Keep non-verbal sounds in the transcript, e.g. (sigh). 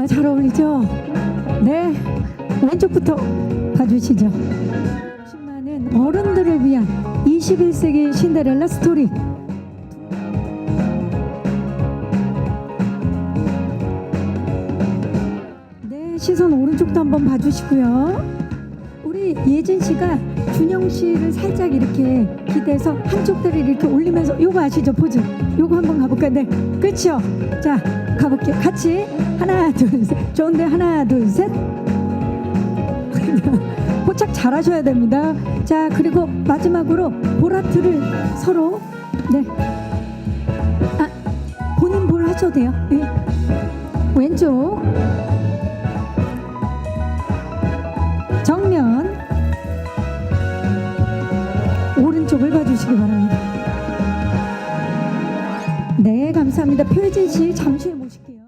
정말 잘 어울리죠? 네, 왼쪽부터 봐주시죠. 수많은 어른들을 위한 21세기 신데렐라 스토리. 네, 시선 오른쪽도 한번 봐주시고요. 우리 예진 씨가 준영 씨를 살짝 이렇게 기대서 한쪽 다리를 이렇게 올리면서 요거 아시죠 포즈? 요거 한번 가볼까요? 네, 그렇죠. 자, 가볼게요. 같이 하나, 둘, 셋. 좋은데 하나, 둘, 셋. (laughs) 포착 잘 하셔야 됩니다. 자, 그리고 마지막으로 보라트를 서로 네. 아, 본인 볼 하셔도 돼요. 예. 왼쪽 정면 오른쪽을 봐주시기 바랍니다. 네, 감사합니다. 표혜진 씨 잠시 후에 모실게요.